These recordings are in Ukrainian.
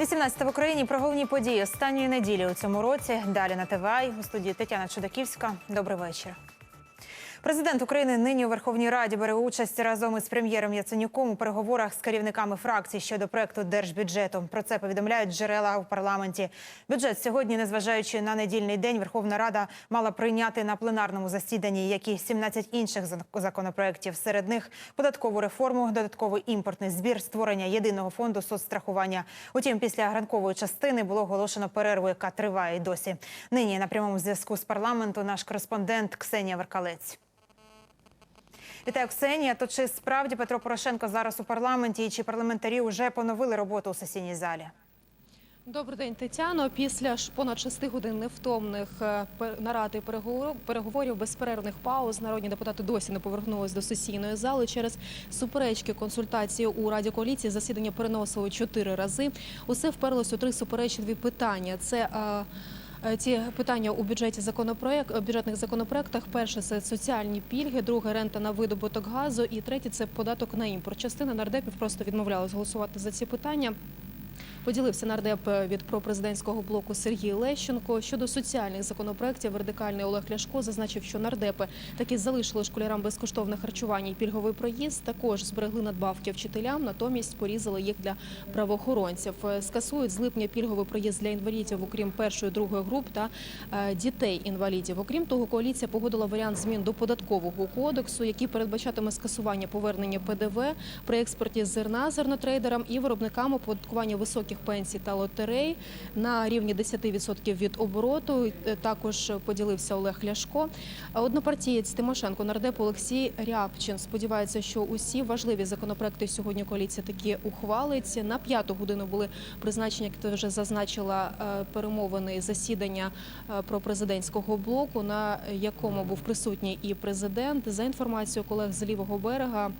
18 в Україні про головні події останньої неділі у цьому році. Далі на ТВА у студії Тетяна Чудаківська. Добрий вечір. Президент України нині у Верховній Раді бере участь разом із прем'єром Яценюком у переговорах з керівниками фракцій щодо проекту держбюджету. Про це повідомляють джерела в парламенті. Бюджет сьогодні, незважаючи на недільний день, Верховна Рада мала прийняти на пленарному засіданні, як і 17 інших зак- законопроєктів. Серед них податкову реформу, додатковий імпортний збір, створення єдиного фонду соцстрахування. Утім, після ранкової частини було оголошено перерву, яка триває й досі. Нині на прямому зв'язку з парламенту наш кореспондент Ксенія Веркалець. Вітаю, Ксенія. То чи справді Петро Порошенко зараз у парламенті і чи парламентарі вже поновили роботу у сесійній залі? Добрий день, Тетяно. Після понад шести годин невтомних е, нарад і переговорів, безперервних пауз народні депутати досі не повернулись до сесійної зали через суперечки консультації у Раді коаліції. Засідання переносили чотири рази. Усе вперлось у три суперечливі питання. Це е, ці питання у бюджеті законопроект е, бюджетних законопроектах. Перше це соціальні пільги, друге рента на видобуток газу, і третє це податок на імпорт. Частина нардепів просто відмовлялась голосувати за ці питання. Поділився нардеп від пропрезидентського блоку Сергій Лещенко. Щодо соціальних законопроєктів, радикальний Олег Ляшко зазначив, що нардепи таки залишили школярам безкоштовне харчування і пільговий проїзд. Також зберегли надбавки вчителям, натомість порізали їх для правоохоронців. Е, Скасують з липня пільговий проїзд для інвалідів, окрім першої, другої груп та е, дітей інвалідів. Окрім того, коаліція погодила варіант змін до податкового кодексу, який передбачатиме скасування повернення ПДВ при експорті зерна зернотрейдерам і виробникам оподаткування високих пенсій та лотерей на рівні 10% від обороту. Е, Також поділився Олег Ляшко. Однопартієць Тимошенко нардеп Олексій Рябчин сподівається, що усі важливі законопроекти сьогодні коаліція таки ухвалить. На п'яту годину були призначені, як ти вже зазначила, е, перемовини засідання е, про президентського блоку, на якому був присутній і президент. За інформацією колег з лівого берега.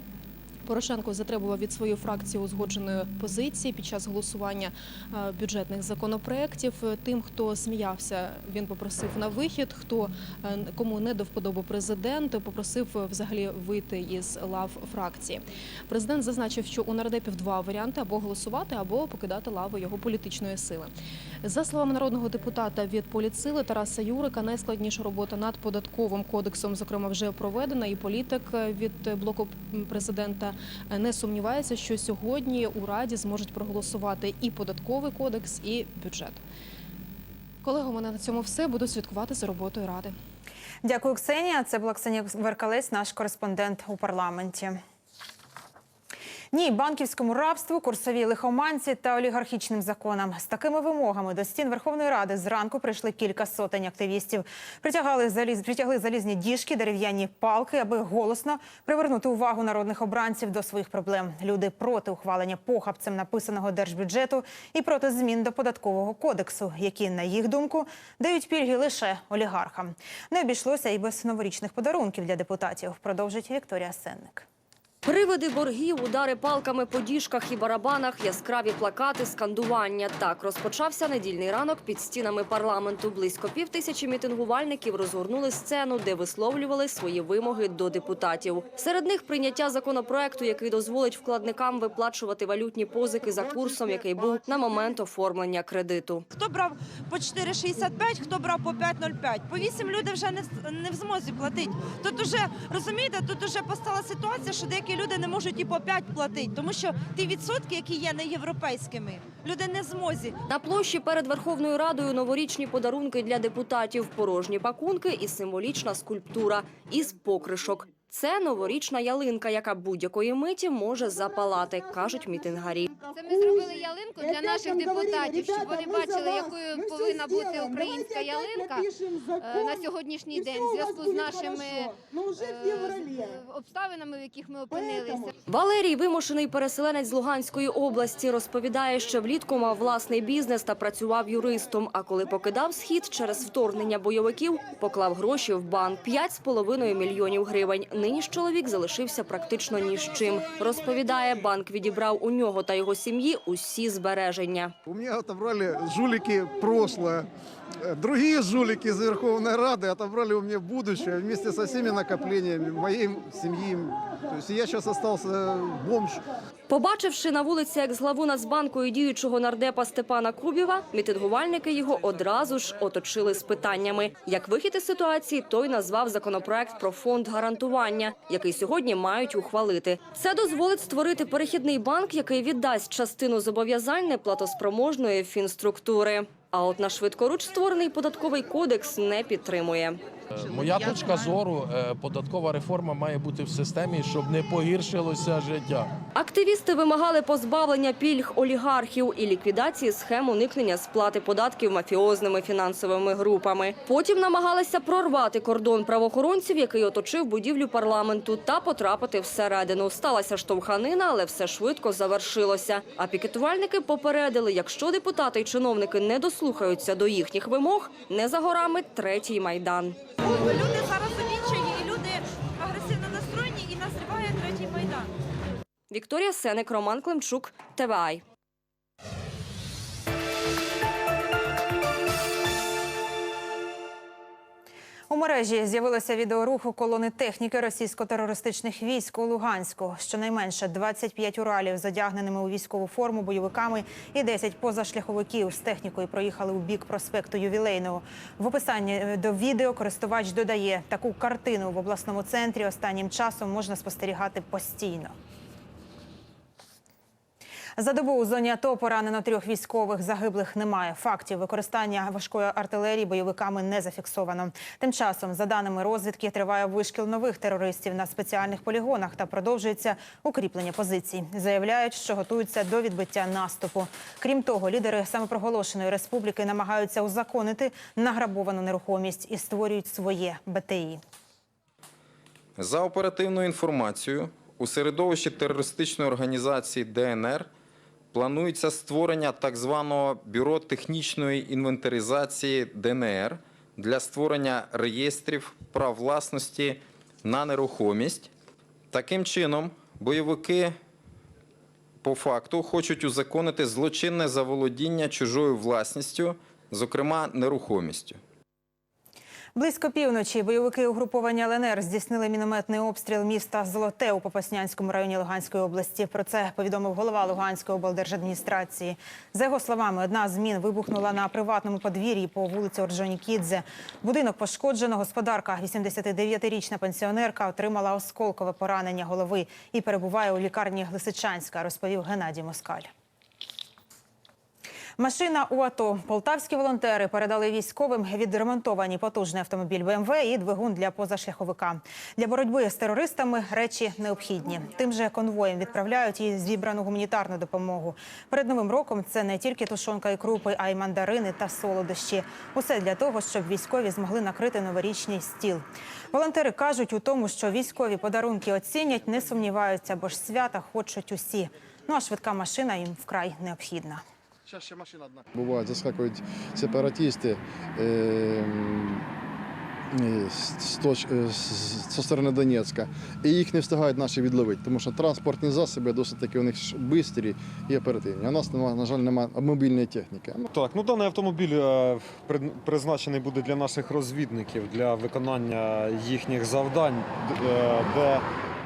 Порошенко затребував від своєї фракції узгодженої позиції під час голосування е, бюджетних законопроєктів. Тим, хто сміявся, він попросив на вихід. Хто е, кому не до вподоби президент, попросив е, взагалі вийти із лав фракції. Президент зазначив, що у нардепів два варіанти: або голосувати, або покидати лави його політичної сили. За словами народного депутата від політсили Тараса Юрика, найскладніша робота над податковим кодексом, зокрема, вже проведена. І політик від блоку президента не сумнівається, що сьогодні у раді зможуть проголосувати і податковий кодекс, і бюджет. Колего, у мене на цьому все. Буду слідкувати за роботою ради. Дякую, Ксенія. Це була Ксенія Веркалець, наш кореспондент у парламенті. Ні, банківському рабству, курсовій лихоманці та олігархічним законам. З такими вимогами до стін Верховної Ради зранку прийшли кілька сотень активістів. Притягали заліз, притягли залізні діжки, дерев'яні палки, аби голосно привернути увагу народних обранців до своїх проблем. Люди проти ухвалення похабцем написаного держбюджету і проти змін до податкового кодексу, які, на їх думку, дають пільги лише олігархам. Не обійшлося і без новорічних подарунків для депутатів. Продовжить Вікторія Сенник. Привиди боргів, удари палками по діжках і барабанах, яскраві плакати, скандування. Так розпочався недільний ранок під стінами парламенту. Близько пів тисячі мітингувальників розгорнули сцену, де висловлювали свої вимоги до депутатів. Серед них прийняття законопроекту, який дозволить вкладникам виплачувати валютні позики за курсом, який був на момент оформлення кредиту. Хто брав по 4,65, хто брав по 5,05. По 8 люди вже не, в- змозі платити. Тут уже, розумієте, тут уже постала ситуація, що деякі люди не можуть і по 5 платити, тому що ті відсотки, які є не європейськими, люди не змозі. На площі перед Верховною Радою новорічні подарунки для депутатів, порожні пакунки і символічна скульптура із покришок. Це новорічна ялинка, яка будь-якої миті може запалати, кажуть мітингарі. Це ми зробили ялинку для наших депутатів, щоб вони бачили, якою повинна бути українська ялинка е, на сьогоднішній день в зв'язку з нашими е, обставинами, в яких ми опинилися. Валерій, вимушений переселенець з Луганської області, розповідає, що влітку мав власний бізнес та працював юристом. А коли покидав схід через вторгнення бойовиків, поклав гроші в банк 5,5 мільйонів гривень. Нині ж чоловік залишився практично ні з чим. Розповідає, банк відібрав у нього та його сім'ї усі збереження. У мене отобрали жуліки прошлое. Э, Другие жулики из Верховной Рады отобрали у меня будущее вместе со всеми накоплениями моей семьи. То есть я сейчас остался бомж. Побачивши на вулиці екс-главу Нацбанку і діючого нардепа Степана Кубіва, мітингувальники його одразу ж оточили з питаннями. Як вихід із ситуації, той назвав законопроект про фонд гарантування, який сьогодні мають ухвалити. Це дозволить створити перехідний банк, який віддасть частину зобов'язань неплатоспроможної фінструктури. А от на швидкоруч створений податковий кодекс не підтримує. Моя точка зору, е, податкова реформа має бути в системі, щоб не погіршилося життя. Активісти вимагали позбавлення пільг олігархів і ліквідації схем уникнення сплати податків мафіозними фінансовими групами. Потім намагалися прорвати кордон правоохоронців, який оточив будівлю парламенту, та потрапити всередину. Сталася штовханина, але все швидко завершилося. А пікетувальники попередили, якщо депутати й чиновники не дослухаються до їхніх вимог, не за горами третій майдан. Люди зараз у і люди агресивно настроєні, і назріває третій майдан. Вікторія Сеник, Роман Климчук, ТВАЙ. У мережі з'явилося відеоруху колони техніки російсько-терористичних військ у Луганську. Щонайменше 25 уралів з одягненими у військову форму бойовиками і 10 позашляховиків з технікою проїхали у бік проспекту Ювілейного. В описанні е, до відео користувач додає таку картину в обласному центрі. Останнім часом можна спостерігати постійно. За добу у зоні АТО поранено трьох військових. Загиблих немає. Фактів використання важкої артилерії бойовиками не зафіксовано. Тим часом, за даними розвідки, триває вишкіл нових терористів на спеціальних полігонах та продовжується укріплення позицій. Заявляють, що готуються до відбиття наступу. Крім того, лідери самопроголошеної республіки намагаються узаконити награбовану нерухомість і створюють своє БТІ. За оперативною інформацією, у середовищі терористичної організації ДНР планується створення так званого бюро технічної інвентаризації ДНР для створення реєстрів прав власності на нерухомість. Таким чином, бойовики по факту хочуть узаконити злочинне заволодіння чужою власністю, зокрема нерухомістю. Близько півночі бойовики угруповання ЛНР здійснили мінометний обстріл міста Золоте у Попаснянському районі Луганської області. Про це повідомив голова Луганської облдержадміністрації. За його словами, одна з мін вибухнула на приватному подвір'ї по вулиці Орджонікідзе. Будинок пошкоджено. Господарка, 89-річна пенсіонерка, отримала осколкове поранення голови і перебуває у лікарні Лисичанська, розповів Геннадій Москаль. Машина у АТО. Полтавські волонтери передали військовим відремонтовані потужний автомобіль БМВ і двигун для позашляховика. Для боротьби з терористами речі необхідні. Тим же конвоєм відправляють і зібрану гуманітарну допомогу. Перед новим роком це не тільки тушонка і крупи, а й мандарини та солодощі. Усе для того, щоб військові змогли накрити новорічний стіл. Волонтери кажуть у тому, що військові подарунки оцінять, не сумніваються, бо ж свята хочуть усі. Ну а швидка машина їм вкрай необхідна. Сейчас ще машина одна. Бувають, заскакують сепаратисти е, е, з, точ, е, з, сторони Донецька. І їх не встигають наші відловити, тому що транспортні засоби досить таки у них швидкі і оперативні. А у нас, нема, на жаль, немає мобільної техніки. Так, ну даний автомобіль е, призначений буде для наших розвідників для виконання їхніх завдань, де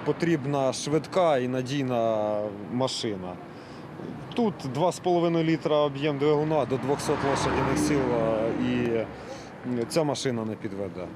потрібна швидка і надійна машина. Тут 2,5 літра об'єм двигуна до 200 лошадиних сил і ця машина не підведе.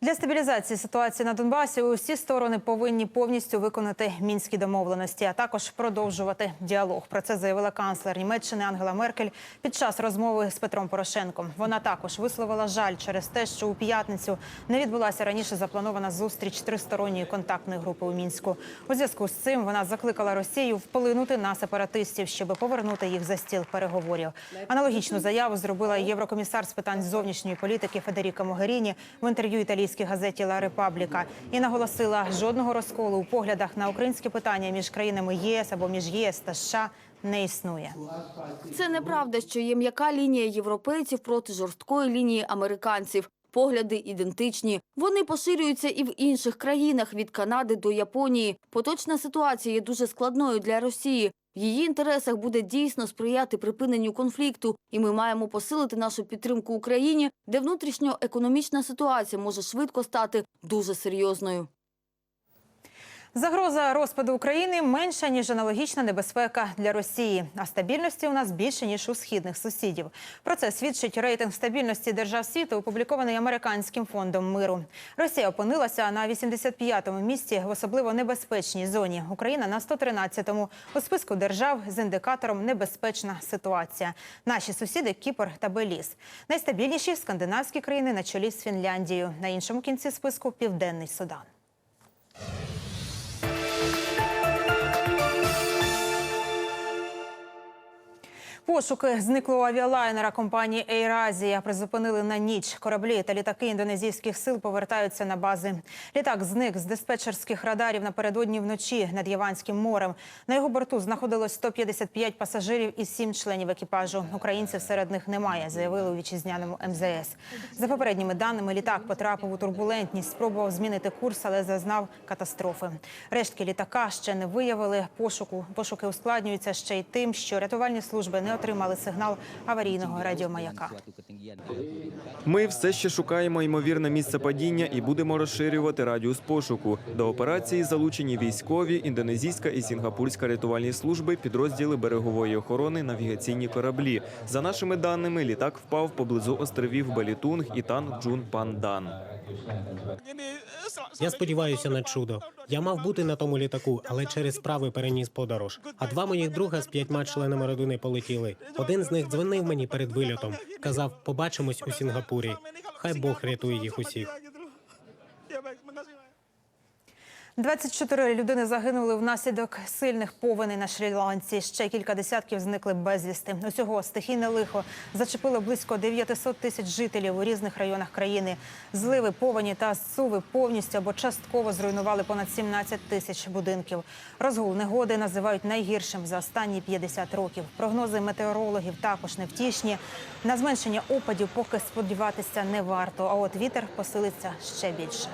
Для стабілізації ситуації на Донбасі усі сторони повинні повністю виконати мінські домовленості, а також продовжувати діалог. Про це заявила канцлер Німеччини Ангела Меркель під час розмови з Петром Порошенком. Вона також висловила жаль через те, що у п'ятницю не відбулася раніше запланована зустріч тристоронньої контактної групи у мінську. У зв'язку з цим вона закликала Росію вплинути на сепаратистів, щоб повернути їх за стіл переговорів. Аналогічну заяву зробила єврокомісар з питань зовнішньої політики Федеріка Могеріні в інтерв'ю італійській газеті Ла Репабліка і наголосила, жодного розколу у поглядах на українське питання між країнами ЄС або між ЄС та США не існує. Це неправда, що є м'яка лінія європейців проти жорсткої лінії американців. Погляди ідентичні. Вони поширюються і в інших країнах від Канади до Японії. Поточна ситуація є дуже складною для Росії. В її інтересах буде дійсно сприяти припиненню конфлікту, і ми маємо посилити нашу підтримку Україні, де внутрішньоекономічна ситуація може швидко стати дуже серйозною. Загроза розпаду України менша ніж аналогічна небезпека для Росії. А стабільності у нас більше ніж у східних сусідів. Про це свідчить рейтинг стабільності держав світу, опублікований американським фондом миру. Росія опинилася на 85-му місці в особливо небезпечній зоні. Україна на 113-му у списку держав з індикатором небезпечна ситуація. Наші сусіди Кіпр та Беліз. Найстабільніші скандинавські країни на чолі з Фінляндією. На іншому кінці списку Південний Судан. Пошуки зниклого авіалайнера компанії «Ейразія» призупинили на ніч. Кораблі та літаки індонезійських сил повертаються на бази. Літак зник з диспетчерських радарів напередодні вночі над Яванським морем. На його борту знаходилось 155 пасажирів і 7 членів екіпажу. Українців серед них немає, заявили у вітчизняному МЗС. За попередніми даними, літак потрапив у турбулентність, спробував змінити курс, але зазнав катастрофи. Рештки літака ще не виявили. Пошуку пошуки ускладнюються ще й тим, що рятувальні служби не отримали сигнал аварійного радіомаяка. Ми все ще шукаємо ймовірне місце падіння і будемо розширювати радіус пошуку. До операції залучені військові, індонезійська і сінгапурська рятувальні служби, підрозділи берегової охорони, навігаційні кораблі. За нашими даними, літак впав поблизу островів Балітунг і Тан-Джун Пандан. Я сподіваюся на чудо. Я мав бути на тому літаку, але через справи переніс подорож. А два моїх друга з п'ятьма членами родини полетіли. Один з них дзвонив мені перед вильотом. Казав, побачимось у Сінгапурі. Хай Бог рятує їх усіх. 24 людини загинули внаслідок сильних повеней на Шрі-Ланці. Ще кілька десятків зникли безвісти. Усього стихійне лихо зачепило близько 900 тисяч жителів у різних районах країни. Зливи, повені та суви повністю або частково зруйнували понад 17 тисяч будинків. Розгул негоди називають найгіршим за останні 50 років. Прогнози метеорологів також невтішні. На зменшення опадів поки сподіватися не варто. А от вітер посилиться ще більше.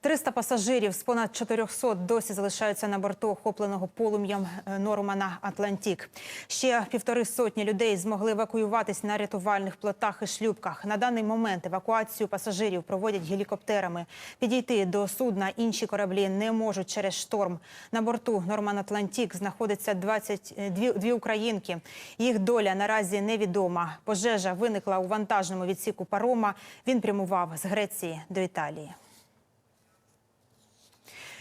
300 пасажирів з понад 400 досі залишаються на борту охопленого полум'ям е, Нормана Атлантік. Ще півтори сотні людей змогли евакуюватись на рятувальних плотах і шлюпках. На даний момент евакуацію пасажирів проводять гелікоптерами. Підійти до судна інші кораблі не можуть через шторм. На борту Норман Атлантік знаходиться 22 дві українки. Їх доля наразі невідома. Пожежа виникла у вантажному відсіку парома. Він прямував з Греції до Італії.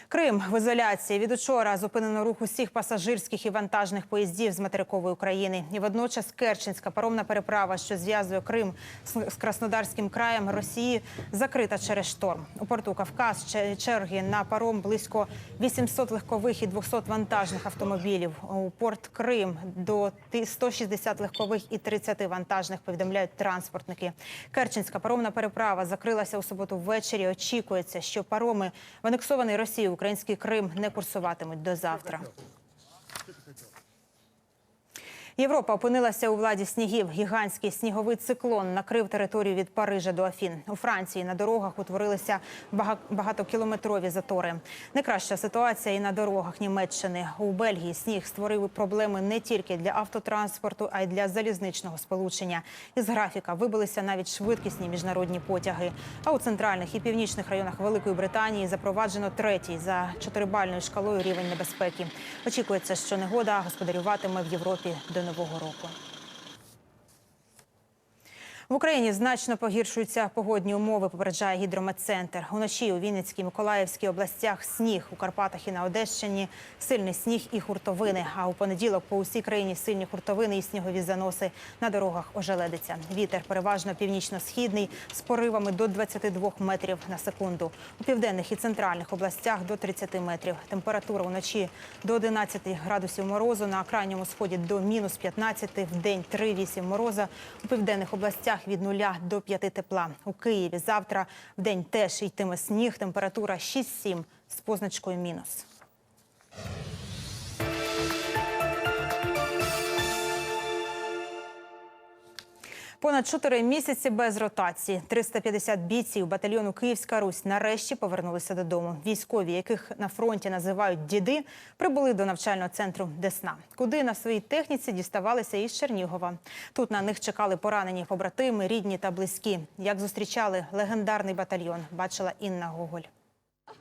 Крим в ізоляції від учора зупинено рух усіх пасажирських і вантажних поїздів з материкової України. І водночас Керченська паромна переправа, що зв'язує Крим з Краснодарським краєм Росії, закрита через шторм. У порту Кавказ че- черги на паром близько 800 легкових і 200 вантажних автомобілів. У порт Крим до ти- 160 легкових і 30 вантажних повідомляють транспортники. Керченська паромна переправа закрилася у суботу ввечері. Очікується, що пароми в анексований Росією український Крим не курсуватимуть до завтра. Європа опинилася у владі снігів. Гігантський сніговий циклон накрив територію від Парижа до Афін. У Франції на дорогах утворилися бага- багатокілометрові затори. Найкраща ситуація і на дорогах Німеччини. У Бельгії сніг створив проблеми не тільки для автотранспорту, а й для залізничного сполучення. Із графіка вибилися навіть швидкісні міжнародні потяги. А у центральних і північних районах Великої Британії запроваджено третій за чотирибальною шкалою рівень небезпеки. Очікується, що негода господарюватиме в Європі до нового року. В Україні значно погіршуються погодні умови, попереджає гідрометцентр. Уночі у Вінницькій, Миколаївській областях сніг, у Карпатах і на Одещині сильний сніг і хуртовини. А у понеділок по усій країні сильні хуртовини і снігові заноси. На дорогах ожеледиться. Вітер переважно північно-східний з поривами до 22 метрів на секунду. У південних і центральних областях до 30 метрів. Температура вночі до 11 градусів морозу, на крайньому сході до мінус 15, в день 3-8 мороза. У південних областях від 0 до 5 тепла. У Києві завтра в день теж йтиме сніг, температура 6-7 з позначкою мінус. Понад чотири місяці без ротації. 350 бійців батальйону Київська Русь нарешті повернулися додому. Військові, яких на фронті називають діди, прибули до навчального центру Десна, куди на своїй техніці діставалися із Чернігова. Тут на них чекали поранені побратими, рідні та близькі. Як зустрічали легендарний батальйон, бачила Інна Гоголь.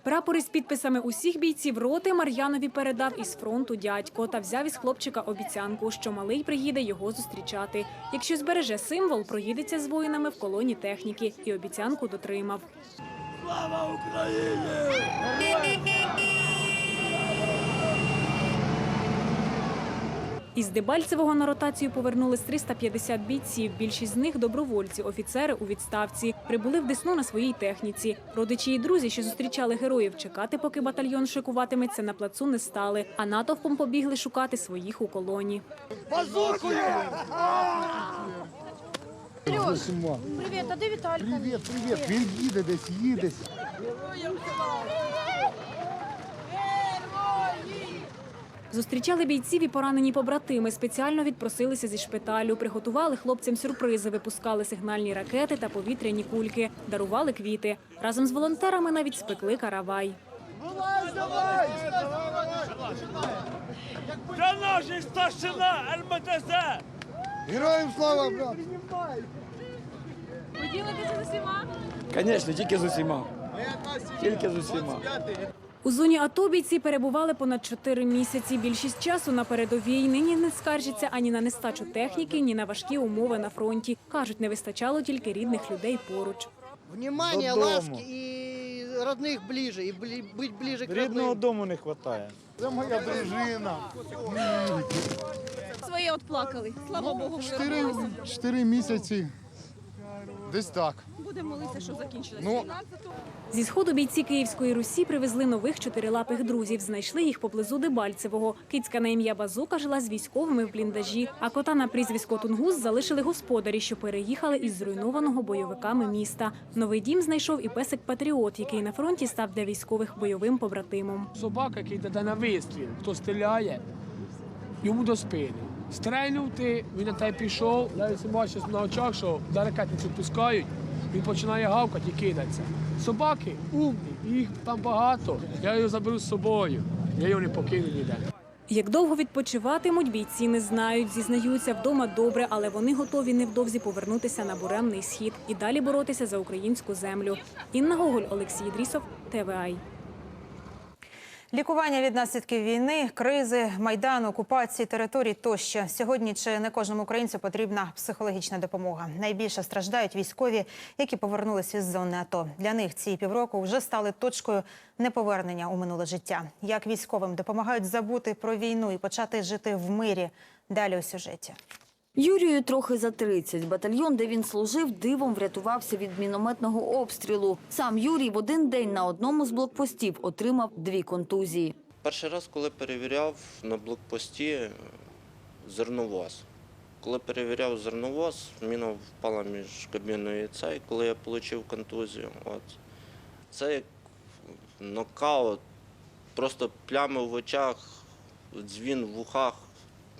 Прапори з підписами усіх бійців роти Мар'янові передав із фронту дядько та взяв із хлопчика обіцянку, що малий приїде його зустрічати. Якщо збереже символ, проїдеться з воїнами в колоні техніки і обіцянку дотримав. Із Дебальцевого на ротацію повернулись 350 бійців. Більшість з них добровольці, офіцери у відставці. Прибули в Десну на своїй техніці. Родичі і друзі, що зустрічали героїв, чекати, поки батальйон шикуватиметься на плацу, не стали. А натовпом побігли шукати своїх у колоні. Привіт, а де Віталька? Привіт, привіт. Він їде десь, їде. Зустрічали бійців і поранені побратими. Спеціально відпросилися зі шпиталю. Приготували хлопцям сюрпризи, випускали сигнальні ракети та повітряні кульки, дарували квіти. Разом з волонтерами навіть спекли каравай. Наші Героям слава, брат! Звісно, тільки з усіма. Тільки з усіма. У зоні АТО бійці перебували понад чотири місяці. Більшість часу на передовій нині не скаржаться ані на нестачу техніки, ні на важкі умови на фронті. кажуть, не вистачало тільки рідних людей поруч. Внимание, ласки і родних ближе, і бути ближе к Рідного дому не вистачає. Це моя дружина. Своє отплакали. Слава Богу, чотири місяці. Десь так. Будемо молитися, що закінчилась Ну, Зі сходу бійці Київської Русі привезли нових чотирилапих друзів. Знайшли їх поблизу Дебальцевого. Кицька на ім'я Базука жила з військовими в бліндажі, а кота на прізвисько Тунгус залишили господарі, що переїхали із зруйнованого бойовиками міста. Новий дім знайшов і песик Патріот, який на фронті став для військових бойовим побратимом. Собака, який йде на вистріл, хто стріляє, йому до спини. Стрельнув ти, він на тебе пішов, навіть бачиш на очах, що до ракетниці пускають, він починає гавкати і кидається. Собаки умні, їх там багато. Я його заберу з собою. Я його не покину ніде. Як довго відпочиватимуть, бійці не знають. Зізнаються, вдома добре, але вони готові невдовзі повернутися на буремний схід і далі боротися за українську землю. Інна Гоголь, Олексій Дрісов, ТВАЙ. Лікування від наслідків війни, кризи, майдану, окупації територій тощо. Сьогодні чи не кожному українцю потрібна психологічна допомога. Найбільше страждають військові, які повернулися із зони АТО. Для них ці півроку вже стали точкою неповернення у минуле життя. Як військовим допомагають забути про війну і почати жити в мирі. Далі у сюжеті. Юрію трохи за 30. Батальйон, де він служив, дивом врятувався від мінометного обстрілу. Сам Юрій в один день на одному з блокпостів отримав дві контузії. Перший раз, коли перевіряв на блокпості зерновоз. Коли перевіряв зерновоз, міна впала між кабіною і цей, коли я отримав контузію. От. Це як нокаут, просто плями в очах, дзвін в ухах.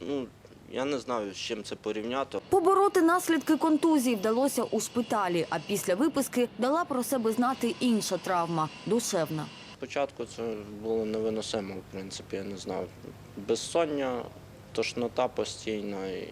Ну, я не знаю, з чим це порівняти. Побороти наслідки контузії вдалося у шпиталі, а після виписки дала про себе знати інша травма – душевна. Спочатку це було невиносимо, в принципі, я не знав. Безсоння, тошнота постійна і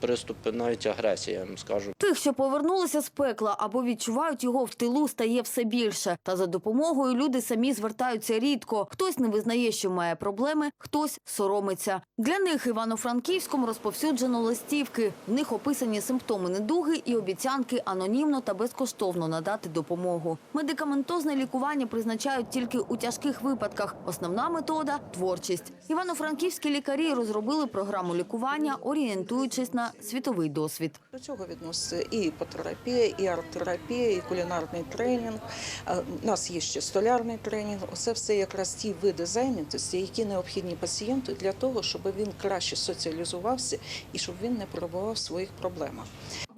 приступи навіть агресії, я вам скажу. Тих, що повернулися з пекла або відчувають його в тилу, стає все більше. Та за допомогою люди самі звертаються рідко. Хтось не визнає, що має проблеми, хтось соромиться. Для них Івано-Франківськом розповсюджено листівки. В них описані симптоми недуги і обіцянки анонімно та безкоштовно надати допомогу. Медикаментозне лікування призначають тільки у тяжких випадках. Основна метода творчість. Івано-франківські лікарі розробили програму лікування, орієнтуючись на світовий досвід. До цього відноситься і іпотерапія, і арт-терапія, і кулінарний тренінг. Е, У нас є ще столярний тренінг. Оце все якраз ті види зайнятості, які необхідні пацієнту для того, щоб він краще соціалізувався і щоб він не перебував в своїх проблемах.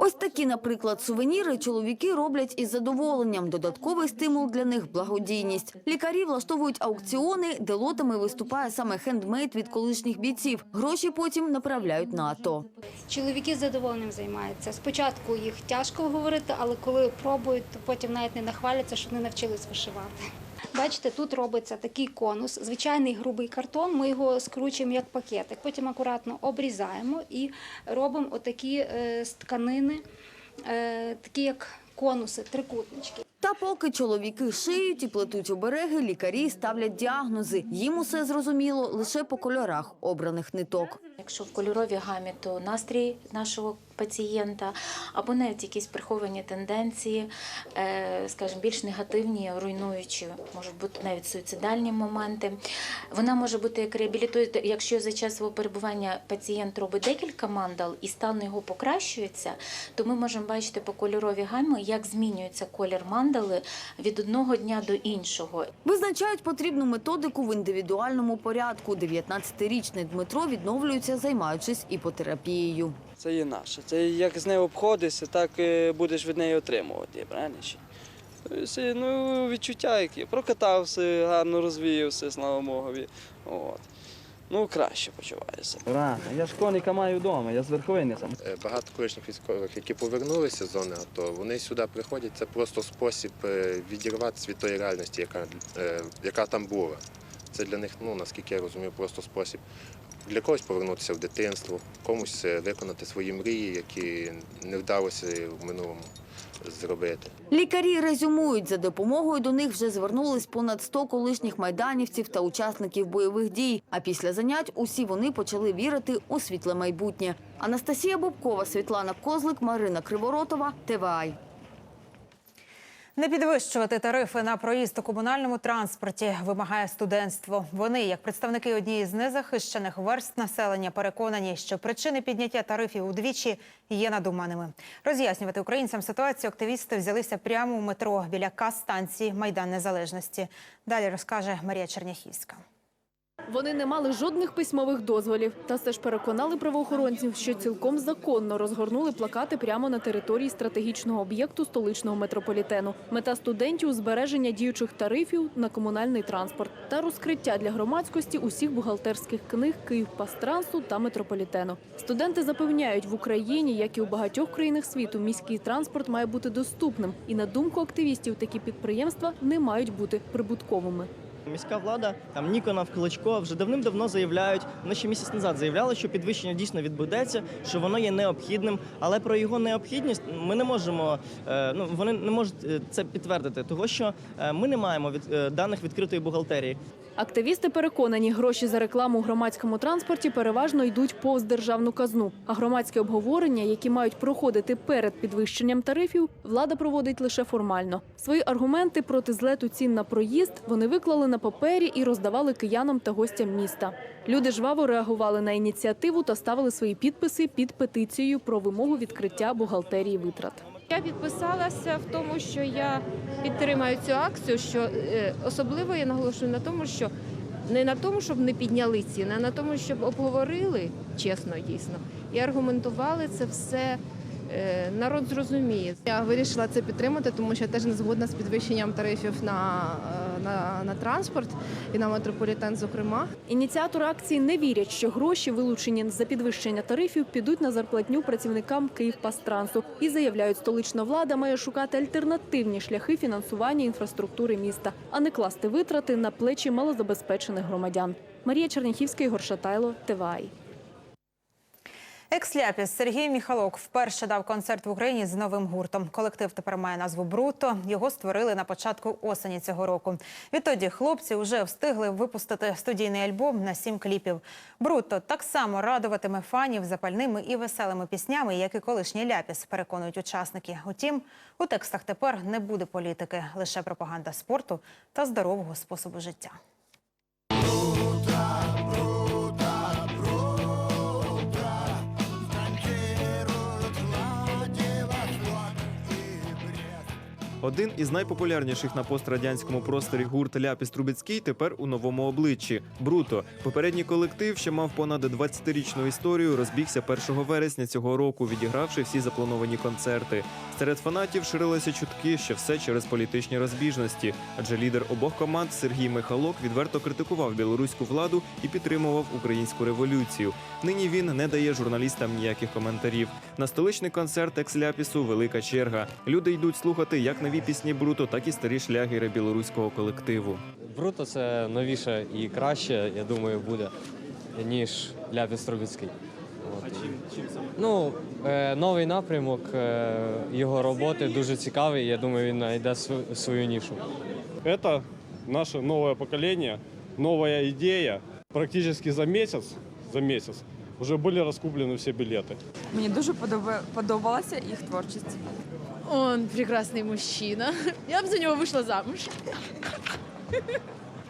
Ось такі, наприклад, сувеніри чоловіки роблять із задоволенням. Додатковий стимул для них – благодійність. Лікарі влаштовують аукціони, де лотами виступає саме хендмейд від колишніх бійців. Гроші потім направляють на АТО. Чоловіки задоволенням займаються. Спочатку їх тяжко говорити, але коли пробують, то потім навіть не нахваляться, що не навчились вишивати. Бачите, тут робиться такий конус, звичайний грубий картон. Ми його скручуємо як пакетик. Потім акуратно обрізаємо і робимо отакі е, з тканини, е, такі як конуси, трикутнички. Та поки чоловіки шиють і плетуть обереги, лікарі ставлять діагнози. Їм усе зрозуміло лише по кольорах обраних ниток. Якщо в кольоровій гамі, то настрій нашого пацієнта або навіть якісь приховані тенденції, е, скажімо, більш негативні, руйнуючі, можуть бути навіть суїцидальні моменти. Вона може бути як реабілітує, якщо за час свого перебування пацієнт робить декілька мандал і стан його покращується, то ми можемо бачити по кольоровій гамі, як змінюється колір мандали від одного дня до іншого. Визначають потрібну методику в індивідуальному порядку. 19-річний Дмитро відновлюється, займаючись іпотерапією. Це є наше. Це як з нею обходишся, так е, будеш від неї отримувати, правильно? Ну, відчуття які. Прокатався, гарно розвіявся, слава Богові. От. Ну, краще почуваюся. Рано. Я школьника маю вдома, я з верховини сам. Е, Багато колишніх військових, які повернулися з зони АТО, вони сюди приходять. Це просто спосіб е, відірватися від тої реальності, яка, е, яка там була. Це для них, ну наскільки я розумію, просто спосіб для когось повернутися в дитинство, комусь е, виконати свої мрії, які не вдалося в минулому зробити. Лікарі резюмують, за допомогою до них вже звернулись понад 100 колишніх майданівців та учасників бойових дій. А після занять усі вони почали вірити у світле майбутнє. Анастасія Бобкова, Світлана Козлик, Марина Криворотова, ТВАЙ. Не підвищувати тарифи на проїзд у комунальному транспорті вимагає студентство. Вони, як представники однієї з незахищених верст населення, переконані, що причини підняття тарифів удвічі є надуманими. Роз'яснювати українцям ситуацію активісти взялися прямо у метро біля кас-станції Майдан Незалежності. Далі розкаже Марія Черняхівська. Вони не мали жодних письмових дозволів, та все ж переконали правоохоронців, що цілком законно розгорнули плакати прямо на території стратегічного об'єкту столичного метрополітену. Мета студентів збереження діючих тарифів на комунальний транспорт та розкриття для громадськості усіх бухгалтерських книг Київпастрансу та метрополітену. Студенти запевняють, в Україні, як і у багатьох країнах світу, міський транспорт має бути доступним. І на думку активістів, такі підприємства не мають бути прибутковими. Міська влада, там Ніконов, Кличко вже давним-давно заявляють, вони ще місяць назад заявляли, що підвищення дійсно відбудеться, що воно є необхідним, але про його необхідність ми не можемо, е, ну вони не можуть е, це підтвердити, того що е, ми не маємо від даних відкритої бухгалтерії. Активісти переконані, гроші за рекламу у громадському транспорті переважно йдуть повз державну казну. А громадські обговорення, які мають проходити перед підвищенням тарифів, влада проводить лише формально. Свої аргументи проти злету цін на проїзд вони виклали на папері і роздавали киянам та гостям міста. Люди жваво реагували на ініціативу та ставили свої підписи під петицією про вимогу відкриття бухгалтерії витрат. Я підписалася в тому, що я підтримаю цю акцію. Що е, особливо я наголошую на тому, що не на тому, щоб не підняли ціни, а на тому, щоб обговорили чесно, дійсно, і аргументували це все. Е, Народ зрозуміє. Я вирішила це підтримати, тому що я теж не згодна з підвищенням тарифів на, е, на, на транспорт і на метрополітен, зокрема. Ініціатори акції не вірять, що гроші, вилучені за підвищення тарифів, підуть на зарплатню працівникам Київпастрансу і заявляють, столична влада має шукати альтернативні шляхи фінансування інфраструктури міста, а не класти витрати на плечі малозабезпечених громадян. Марія Черняхівська, Ігор Шатайло, ТВАЙ. Екс-ляпіс Сергій Міхалок вперше дав концерт в Україні з новим гуртом. Колектив тепер має назву Бруто. Його створили на початку осені цього року. Відтоді хлопці вже встигли випустити студійний альбом на сім кліпів. Бруто так само радуватиме фанів запальними і веселими піснями, як і колишній ляпіс, переконують учасники. Утім, у текстах тепер не буде політики, лише пропаганда спорту та здорового способу життя. Один із найпопулярніших на пострадянському просторі гурт Ляпіс Трубецький тепер у новому обличчі Бруто. Попередній колектив, що мав понад 20-річну історію, розбігся 1 вересня цього року, відігравши всі заплановані концерти. Серед фанатів ширилися чутки, що все через політичні розбіжності, адже лідер обох команд Сергій Михалок відверто критикував білоруську владу і підтримував українську революцію. Нині він не дає журналістам ніяких коментарів. На столичний концерт екс-ляпісу велика черга. Люди йдуть слухати як нові пісні Бруто, так і старі шлягери білоруського колективу. Бруто це новіше і краще, я думаю, буде, ніж Ляпіс Трубецький. От. Ну, е, новий напрямок е, його роботи дуже цікавий. Я думаю, він знайде св- свою нішу. Это наше новое поколение, новая идея. Практически за месяц, за месяц уже были раскуплены все билеты. Мені дуже подоба- подобалася їх творчість. Он прекрасний мужчина. Я б за нього вийшла замуж.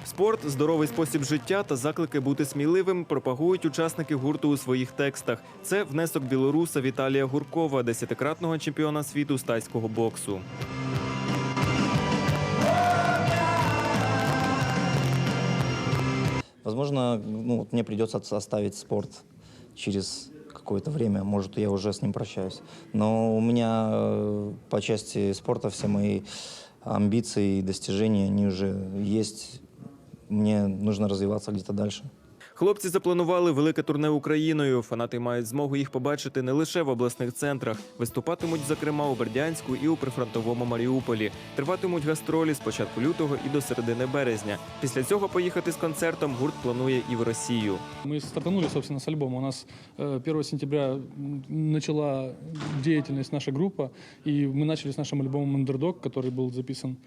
Спорт, здоровий спосіб життя та заклики бути сміливим пропагують учасники гурту у своїх текстах. Це внесок білоруса Віталія Гуркова, десятикратного чемпіона світу з тайського боксу. Возможно, ну, вот мне придется оставить спорт через какое-то время, может, я уже с ним прощаюсь. Но у меня э, по части спорта все мои амбиции и достижения, они уже есть. Мне нужно развиваться где-то дальше. Хлопці запланували велике турне Україною. Фанати мають змогу їх побачити не лише в обласних центрах. Виступатимуть, зокрема, у Бердянську і у прифронтовому Маріуполі. Триватимуть гастролі з початку лютого і до середини березня. Після цього поїхати з концертом гурт планує і в Росію. Мы стартанули, собственно, с альбома. У нас э, 1 сентября м, начала деятельность наша группа, и мы начали с нашим альбомом «Underdog», который был записан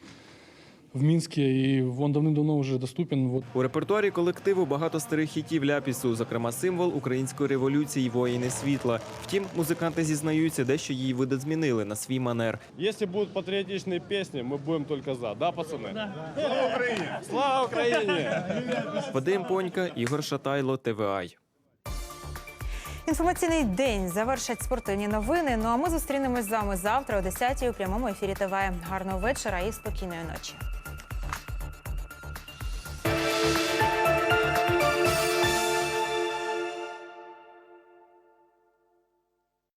в Минске, и он давным-давно уже доступен. Вот. У репертуарі колективу багато старих хітів ляпісу, зокрема символ української революції воїни світла. Втім, музиканти зізнаються, дещо її видозмінили на свій манер. Если будут патриотичные песни, мы будем только за. Да, пацаны? Слава Украине! Слава Украине! Вадим Понька, Ігор Шатайло, ТВАЙ. Інформаційний день завершать спортивні новини. Ну а ми зустрінемось з вами завтра о 10-й у прямому ефірі ТВ. Гарного вечора і спокійної ночі.